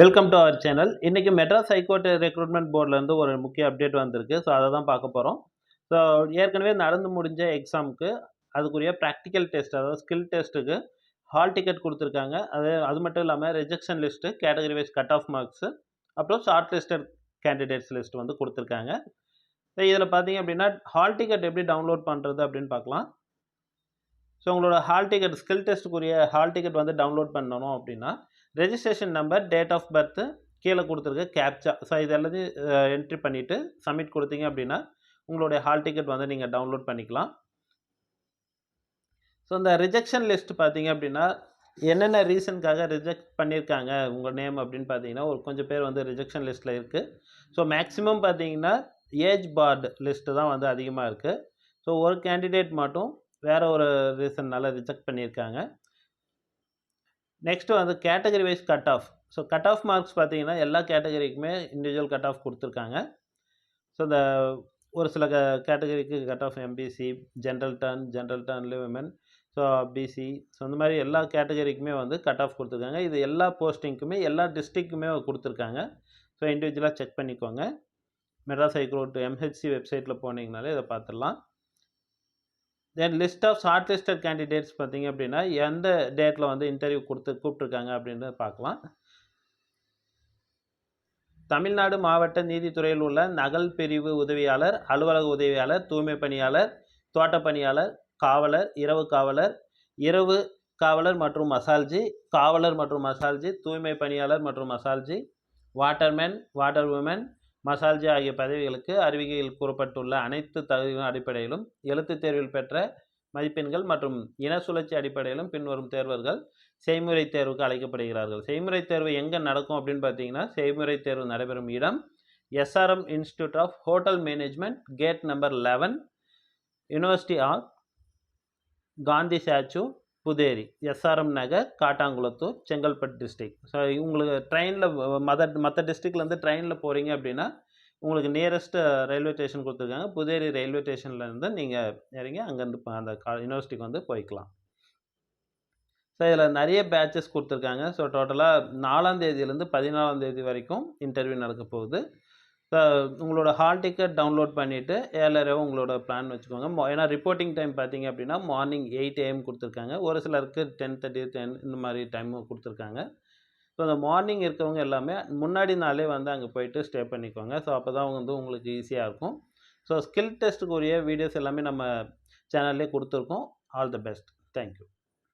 Welcome to our channel இன்றைக்கி Madras high court recruitment போர்ட்லேருந்து ஒரு முக்கிய அப்டேட் வந்திருக்கு. ஸோ அதை தான் பார்க்க போகிறோம் ஸோ ஏற்கனவே நடந்து முடிஞ்ச எக்ஸாமுக்கு அதுக்குரிய ப்ராக்டிக்கல் டெஸ்ட் அதாவது ஸ்கில் டெஸ்ட்டுக்கு ஹால் டிக்கெட் கொடுத்துருக்காங்க. அது அது மட்டும் இல்லாமல் rejection list category wise cut off marks அப்புறம் ஷார்ட் லிஸ்டட் கேண்டிடேட்ஸ் லிஸ்ட் வந்து கொடுத்துருக்காங்க. ஸோ இதில் பார்த்தீங்க அப்படின்னா ஹால் டிக்கெட் எப்படி டவுன்லோட் பண்ணுறது அப்படின்னு பார்க்கலாம். ஸோ உங்களோட ஹால் டிக்கெட் ஸ்கில் டெஸ்ட்டுக்குரிய ஹால் டிக்கெட் வந்து டவுன்லோட் பண்ணணும் அப்படின்னா registration number date of birth கீழே கொடுத்துருக்க கேப்சா ஸோ இது எல்லாத்தையும் என்ட்ரி பண்ணிவிட்டு சப்மிட் கொடுத்தீங்க அப்படின்னா உங்களுடைய ஹால் டிக்கெட் வந்து நீங்கள் டவுன்லோட் பண்ணிக்கலாம். ஸோ இந்த ரிஜெக்ஷன் லிஸ்ட் பார்த்தீங்க அப்படின்னா என்னென்ன ரீசனுக்காக ரிஜெக்ட் பண்ணியிருக்காங்க உங்கள் நேம் அப்படின்னு பார்த்தீங்கன்னா ஒரு கொஞ்சம் பேர் வந்து ரிஜெக்ஷன் லிஸ்ட்டில் இருக்குது ஸோ மேக்ஸிமம் பார்த்தீங்கன்னா ஏஜ் பார்டு லிஸ்ட்டு தான் வந்து அதிகமாக இருக்குது ஸோ ஒரு கேண்டிடேட் மட்டும் வேறு ஒரு ரீசன்னால் ரிஜெக்ட் பண்ணியிருக்காங்க. நெக்ஸ்ட்டு வந்து category wise cut off so cut off marks பார்த்தீங்கன்னா எல்லா கேட்டகரிக்குமே இண்டிவிஜுவல் கட் ஆஃப் கொடுத்துருக்காங்க. ஸோ இந்த ஒரு சில க கேட்டகரிக்கு cut off MBC general turn general டர்ன்ல women so BC so இந்த மாதிரி எல்லா கேட்டகரிக்குமே வந்து கட் ஆஃப் கொடுத்துருக்காங்க. இது எல்லா போஸ்டிங்க்குமே எல்லா டிஸ்ட்ரிக்ட்டுமே கொடுத்துருக்காங்க. ஸோ இண்டிவிஜுவலாக செக் பண்ணிக்கோங்க. மெட்ராஸ் ஹைகோர்ட் எம்ஹெச்சி வெப்சைட்டில் போனீங்கனாலே இதை பார்த்துடலாம். Then list of short listed candidates பார்த்தீங்க அப்படின்னா எந்த டேட்டில் வந்து இன்டர்வியூ கொடுத்து கூப்பிட்ருக்காங்க அப்படின்றத பார்க்கலாம். தமிழ்நாடு மாவட்ட நீதித்துறையில் உள்ள நகல் பிரிவு உதவியாளர் அலுவலக உதவியாளர் தூய்மை பணியாளர் தோட்ட பணியாளர் காவலர் இரவு காவலர் இரவு காவலர் மற்றும் மசால்ஜி காவலர் மற்றும் மசால்ஜி தூய்மை பணியாளர் மற்றும் மசால்ஜி வாட்டர்மேன் வாட்டர் உமன் மசால்ஜி ஆகிய பதவிகளுக்கு அறிவிக்கையில் கூறப்பட்டுள்ள அனைத்து தகுதிகளின் அடிப்படையிலும் எழுத்துத் தேர்வில் பெற்ற மதிப்பெண்கள் மற்றும் இன சுழற்சி அடிப்படையிலும் பின்வரும் தேர்வர்கள் செய்முறை தேர்வுக்கு அழைக்கப்படுகிறார்கள். செய்முறை தேர்வு எங்கே நடக்கும் அப்படின்னு பார்த்தீங்கன்னா செய்முறை தேர்வு நடைபெறும் இடம் SRM institute of hotel management gate number eleven university of Gandhi statue Potheri SRM Nagar Kattankulathur Chengalpattu district so உங்களுக்கு ட்ரெயினில் மத மற்ற டிஸ்ட்ரிக்ட்லேருந்து ட்ரெயினில் போகிறீங்க அப்படின்னா உங்களுக்கு நியரஸ்ட்டு ரயில்வே ஸ்டேஷன் கொடுத்துருக்காங்க. புதேரி ரயில்வே ஸ்டேஷன்லேருந்து நீங்கள் இறங்கி அங்கேருந்து அந்த கா யூனிவர்சிட்டிக்கு வந்து போய்க்கலாம். ஸோ இதில் நிறைய பேட்சஸ் கொடுத்துருக்காங்க. ஸோ டோட்டலாக நாலாந்தேதியிலேருந்து பதினாலாந்தேதி வரைக்கும் இன்டர்வியூ நடக்க போகுது. ஸோ உங்களோட ஹால் டிக்கெட் டவுன்லோட் பண்ணிவிட்டு ஏழரையோ உங்களோட பிளான் வச்சுக்கோங்க. ஏன்னா ரிப்போர்ட்டிங் டைம் பார்த்தீங்க அப்படின்னா மார்னிங் எயிட் ஏஎம் கொடுத்துருக்காங்க. ஒரு சிலருக்கு டென் தேர்ட்டி டென் இந்த மாதிரி டைமும் கொடுத்துருக்காங்க. ஸோ அந்த மார்னிங் இருக்கவங்க எல்லாமே முன்னாடி நாளே வந்து அங்கே போயிட்டு ஸ்டே பண்ணிக்கோங்க. ஸோ அப்போ தான் வந்து உங்களுக்கு ஈஸியாக இருக்கும். ஸோ ஸ்கில் டெஸ்ட்டுக்குரிய வீடியோஸ் எல்லாமே நம்ம சேனல்லே கொடுத்துருக்கோம். All the best thank you